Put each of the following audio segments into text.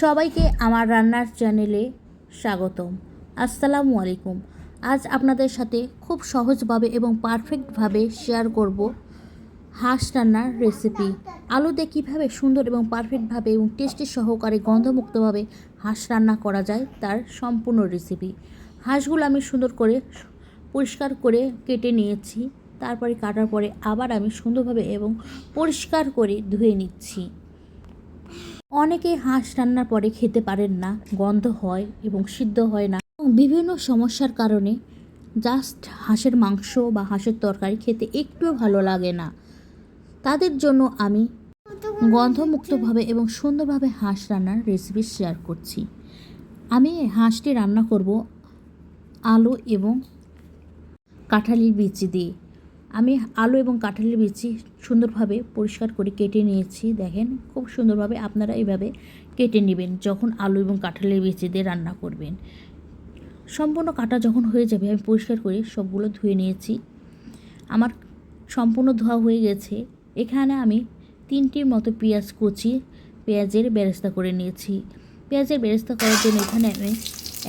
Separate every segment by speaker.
Speaker 1: সবাইকে আমার রান্নার চ্যানেলে স্বাগতম। আসসালামু আলাইকুম। আজ আপনাদের সাথে খুব সহজভাবে এবং পারফেক্টভাবে শেয়ার করব হাঁস রান্নার রেসিপি। আলু দিয়ে কীভাবে সুন্দর এবং পারফেক্টভাবে এবং টেস্টি সহকারে গন্ধমুক্তভাবে হাঁস রান্না করা যায় তার সম্পূর্ণ রেসিপি। হাঁসগুলো আমি সুন্দর করে পরিষ্কার করে কেটে নিয়েছি, তারপরে কাটার পরে আবার আমি সুন্দরভাবে এবং পরিষ্কার করে ধুয়ে নিচ্ছি। অনেকে হাঁস রান্নার পরে খেতে পারেন না, গন্ধ হয় এবং সিদ্ধ হয় না। এবং বিভিন্ন সমস্যার কারণে জাস্ট হাঁসের মাংস বা হাঁসের তরকারি খেতে একটুও ভালো লাগে না। তাদের জন্য আমি গন্ধমুক্তভাবে এবং সুন্দরভাবে হাঁস রান্নার রেসিপি শেয়ার করছি। আমি হাঁসটি রান্না করব আলু এবং কাঁঠালির বিচি দিয়ে। আমি আলু এবং কাঁঠালের বিচি সুন্দরভাবে পরিষ্কার করে কেটে নিয়েছি, দেখেন। খুব সুন্দরভাবে আপনারা এইভাবে কেটে নেবেন যখন আলু এবং কাঁঠালের বিচি দিয়ে রান্না করবেন। সম্পূর্ণ কাটা যখন হয়ে যাবে, আমি পরিষ্কার করে সবগুলো ধুয়ে নিয়েছি। আমার সম্পূর্ণ ধোয়া হয়ে গেছে। এখানে আমি তিনটির মতো পেঁয়াজ কুচি, পেঁয়াজের ব্যবস্থা করে নিয়েছি। পেঁয়াজের ব্যবস্থা করার জন্য এখানে আমি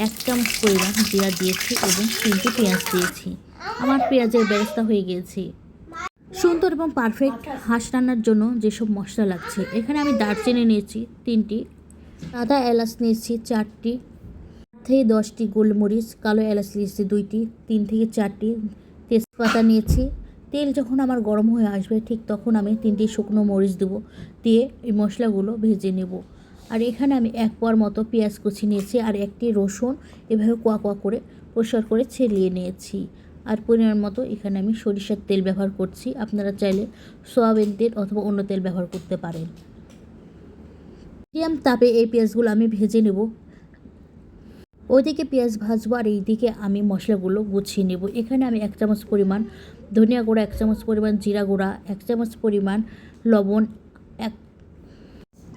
Speaker 1: এক চামচ পরিমাণ জিরা দিয়েছি এবং তিনটি পেঁয়াজ দিয়েছি। আমার পেঁয়াজের ব্যবস্থা হয়ে গিয়েছে। সুন্দর এবং পারফেক্ট হাঁস রান্নার জন্য যেসব মশলা লাগছে। এখানে আমি দারচিনি নিয়েছি তিনটি সাদা এলাচ নিয়েছি চারটি থেকে দশটি গোলমরিচ, কালো এলাচ নিয়েছি দুইটি, তিন থেকে চারটি তেজপাতা নিয়েছি। তেল যখন আমার গরম হয়ে আসবে ঠিক তখন আমি তিনটি শুকনো মরিচ দেবো, দিয়ে এই মশলাগুলো ভেজে নেব। আর এখানে আমি এক পোয়ার মতো পেঁয়াজ কুচি নিয়েছি আর একটি রসুন এভাবে কোয়া কোয়া করে পরিষ্কার করে ছেলিয়ে নিয়েছি। আর পরিমাণ মতো এখানে আমি সরিষার তেল ব্যবহার করছি। আপনারা চাইলে সয়াবিন তেল অথবা অন্য তেল ব্যবহার করতে পারেন। মিডিয়াম তাপে এই পেঁয়াজগুলো আমি ভেজে নেব। ওইদিকে পেঁয়াজ ভাজবো আর এইদিকে আমি মশলাগুলো গুছিয়ে নেব। এখানে আমি এক চামচ পরিমাণ ধনিয়া গুঁড়া, এক চামচ পরিমাণ জিরা গুঁড়া, এক চামচ পরিমাণ লবণ, এক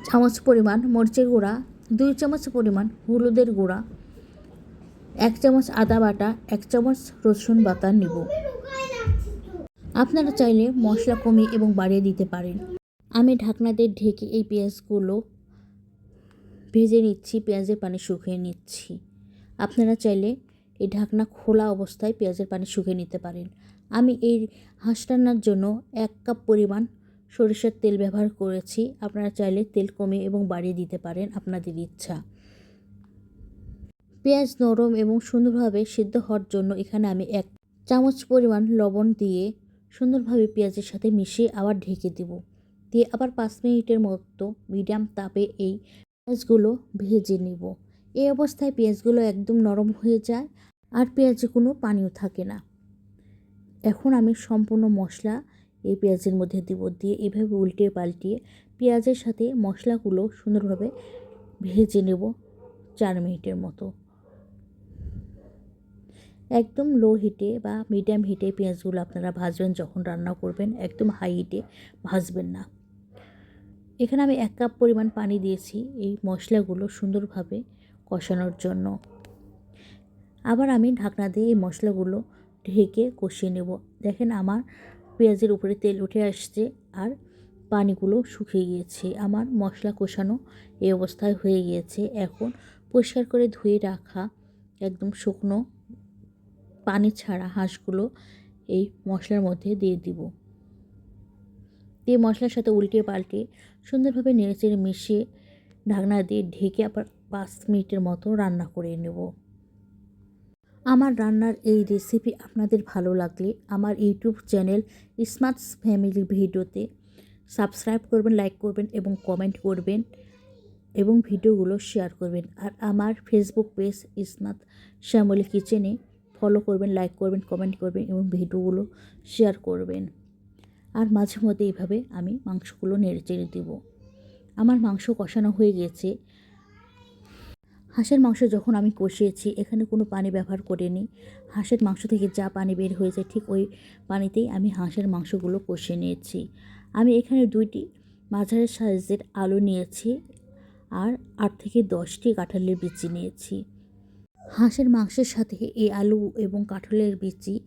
Speaker 1: চামচ পরিমাণ মরিচের গুঁড়া, দুই চামচ পরিমাণ হলুদের গুঁড়া এক চামচ আদা বাটা, এক চামচ রসুন বাটা নিব। আপনারা চাইলে মশলা কমিয়ে এবং বাড়িয়ে দিতে পারেন। আমি ঢাকনাতে ঢেকে এই পেঁয়াজগুলো ভেজে নিচ্ছি, পেঁয়াজের পানি শুকিয়ে নিচ্ছি। আপনারা চাইলে এই ঢাকনা খোলা অবস্থায় পেঁয়াজের পানি শুকিয়ে নিতে পারেন। আমি এই হাঁস রান্নার জন্য এক কাপ পরিমাণ সরিষার তেল ব্যবহার করেছি। আপনারা চাইলে তেল কমিয়ে এবং বাড়িয়ে দিতে পারেন, আপনাদের ইচ্ছা। পেঁয়াজ নরম এবং সুন্দরভাবে সিদ্ধ হওয়ার জন্য এখানে আমি এক চামচ পরিমাণ লবণ দিয়ে সুন্দরভাবে পেঁয়াজের সাথে মিশিয়ে আবার ঢেকে দেব। দিয়ে আবার পাঁচ মিনিটের মতো মিডিয়াম তাপে এই পেঁয়াজগুলো ভেজে নেব। এই অবস্থায় পেঁয়াজগুলো একদম নরম হয়ে যায় আর পেঁয়াজে কোনো পানিও থাকে না। এখন আমি সম্পূর্ণ মশলা এই পেঁয়াজের মধ্যে দেব। দিয়ে এভাবে উল্টে পাল্টিয়ে পেঁয়াজের সাথে মশলাগুলো সুন্দরভাবে ভেজে নেব চার মিনিটের মতো। একদম লো হিটে বা মিডিয়াম হিটে পেঁয়াজগুলো আপনারা ভাজবেন যখন রান্না করবেন, একদম হাই হিটে ভাজবেন না। এখানে আমি এক কাপ পরিমাণ পানি দিয়েছি এই মশলাগুলো সুন্দরভাবে কষানোর জন্য। আবার আমি ঢাকনা দিয়ে এই মশলাগুলো ঢেকে কষিয়ে নেব। দেখেন আমার পেঁয়াজের উপরে তেল উঠে আসছে আর পানিগুলো শুকিয়ে গিয়েছে। আমার মশলা কষানো এই অবস্থায় হয়ে গিয়েছে। এখন পরিষ্কার করে ধুয়ে রাখা একদম শুকনো পানি ছাড়া হাঁসগুলো এই মশলার মধ্যে দিয়ে দিব। দিয়ে মশলার সাথে উল্টে পাল্টে সুন্দরভাবে নেড়েচেড়ে মিশিয়ে ঢাকনা দিয়ে ঢেকে আবার পাঁচ মিনিটের মতো রান্না করে নেব। আমার রান্নার এই রেসিপি আপনাদের ভালো লাগলে আমার ইউটিউব চ্যানেল স্মার্টস ফ্যামিলি ভিডিওতে সাবস্ক্রাইব করবেন লাইক করবেন এবং কমেন্ট করবেন এবং ভিডিওগুলো শেয়ার করবেন। আর আমার ফেসবুক পেজ স্মার্ট শ্যামলি কিচেনে ফলো করবেন লাইক করবেন কমেন্ট করবেন এবং ভিডিওগুলো শেয়ার করবেন। আর মাঝে মধ্যে এইভাবে আমি মাংসগুলো নেড়ে চেড়ে দেবো। আমার মাংস কষানো হয়ে গেছে। হাঁসের মাংস যখন আমি কষিয়েছি, এখানে কোনো পানি ব্যবহার করিনি। হাঁসের মাংস থেকে যা পানি বের হয়েছে, ঠিক ওই পানিতেই আমি হাঁসের মাংসগুলো কষিয়ে নিয়েছি। আমি এখানে দুইটি মাঝারি সাইজের আলু নিয়েছি আর আট থেকে দশটি কাঁঠালের বিচি নিয়েছি। হাঁসের মাংসের সাথে এই আলু এবং কাঁঠালের বিচি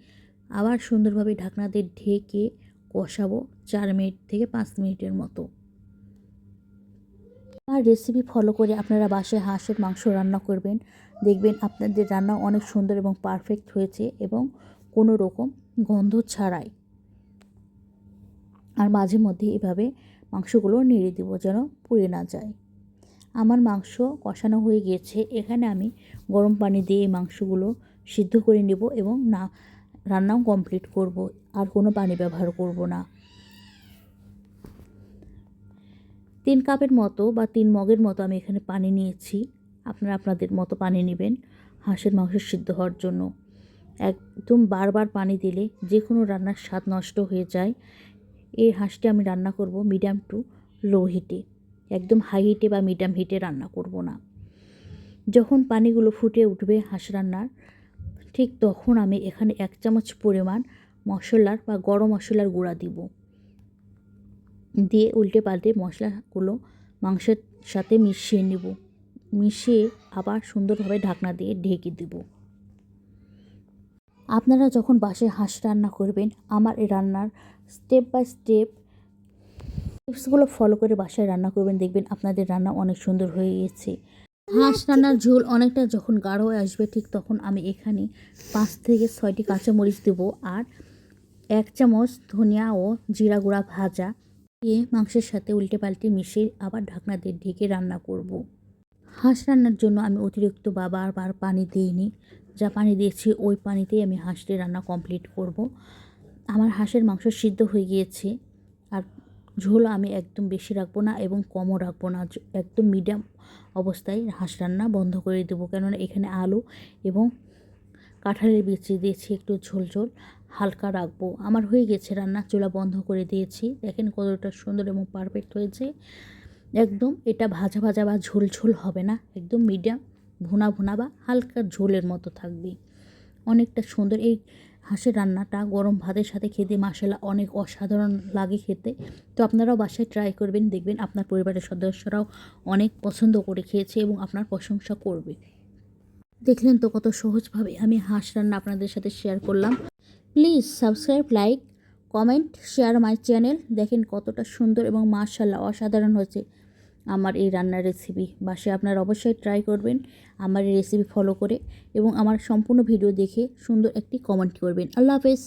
Speaker 1: আবার সুন্দরভাবে ঢাকনা দিয়ে ঢেকে কষাবো চার মিনিট থেকে পাঁচ মিনিটের মতো। আর রেসিপি ফলো করে আপনারা বাসায় হাঁসের মাংস রান্না করবেন। দেখবেন আপনাদের রান্না অনেক সুন্দর এবং পারফেক্ট হয়েছে এবং কোনো রকম গন্ধ ছাড়াই। আর মাঝে মধ্যে এভাবে মাংসগুলো নেড়ে দেবো যেন পুড়ে না যায়। আমার মাংস কষানো হয়ে গিয়েছে। এখানে আমি গরম পানি দিয়ে এই মাংসগুলো সিদ্ধ করে নেব এবং না, রান্নাও কমপ্লিট করব। আর কোনো পানি ব্যবহার করব না। তিন কাপের মতো বা তিন মগের মতো আমি এখানে পানি নিয়েছি। আপনারা আপনাদের মতো পানি নেবেন হাঁসের মাংস সিদ্ধ হওয়ার জন্য। একদম বারবার পানি দিলে যে কোনো রান্নার স্বাদ নষ্ট হয়ে যায়। এই হাঁসটি আমি রান্না করব মিডিয়াম টু লো হিটে। একদম হাই হিটে বা মিডিয়াম হিটে রান্না করব না। যখন পানিগুলো ফুটে উঠবে হাঁস রান্নার, ঠিক তখন আমি এখানে এক চামচ পরিমাণ মশলার বা গরম মশলার গুঁড়া দিব। দিয়ে উল্টে পাল্টে মশলাগুলো মাংসের সাথে মিশিয়ে নেব। মিশিয়ে আবার সুন্দরভাবে ঢাকনা দিয়ে ঢেকে দেব। আপনারা যখন বাসে হাঁস রান্না করবেন, আমার এই রান্নার স্টেপ বাই স্টেপ টিপসগুলো ফলো করে বাসায় রান্না করবেন, দেখবেন আপনাদের রান্না অনেক সুন্দর হয়ে গেছে হাঁস রান্নার ঝোল অনেকটা যখন গাঢ় হয়ে আসবে, ঠিক তখন আমি এখানে পাঁচ থেকে ছয়টি কাঁচামরিচ দেবো আর এক চামচ ধনিয়া ও জিরা গুঁড়া ভাজা দিয়ে মাংসের সাথে উল্টে পাল্টে মিশিয়ে আবার ঢাকনা দিয়ে ঢেকে রান্না করব। হাঁস রান্নার জন্য আমি অতিরিক্ত বাবার বার পানি দিইনি, যা পানি দিয়েছি ওই পানিতেই আমি হাঁসটি রান্না কমপ্লিট করব। আমার হাঁসের মাংস সিদ্ধ হয়ে গিয়েছে আর ঝোল আমি একদম বেশি রাখব না এবং কমও রাখব না। একদম মিডিয়াম অবস্থায় হাঁস রান্না বন্ধ করে দেবো। কেননা এখানে আলু এবং কাঁঠালের বিচি দিয়েছি একটু ঝোল ঝোল হালকা রাখব। আমার হয়ে গেছে রান্না, চুলা বন্ধ করে দিয়েছি। দেখেন কতটা সুন্দর এবং পারফেক্ট হয়েছে। একদম এটা ভাজা ভাজা বা ঝোল ঝোল হবে না। একদম মিডিয়াম ভুনা ভুনা বা হালকা ঝোলের মতো থাকবে। অনেকটা সুন্দর। এই হাঁসের রান্নাটা গরম ভাতের সাথে খেতে মশলা অনেক অসাধারণ লাগে খেতে। তো আপনারাও বাসায় ট্রাই করবেন, দেখবেন আপনার পরিবারের সদস্যরাও অনেক পছন্দ করে খেয়েছে এবং আপনার প্রশংসা করবে। দেখলেন তো কত সহজভাবে আমি হাঁস রান্না আপনাদের সাথে শেয়ার করলাম। Please subscribe like comment share my channel দেখেন কতটা সুন্দর এবং মাশাল্লাহ অসাধারণ হয়েছে। আমার এই রান্নার রেসিপি বাসে আপনারা অবশ্যই ট্রাই করবেন আমার এই রেসিপি ফলো করে এবং আমার সম্পূর্ণ ভিডিও দেখে সুন্দর একটি কমেন্ট করবেন। আল্লাহ হাফেজ।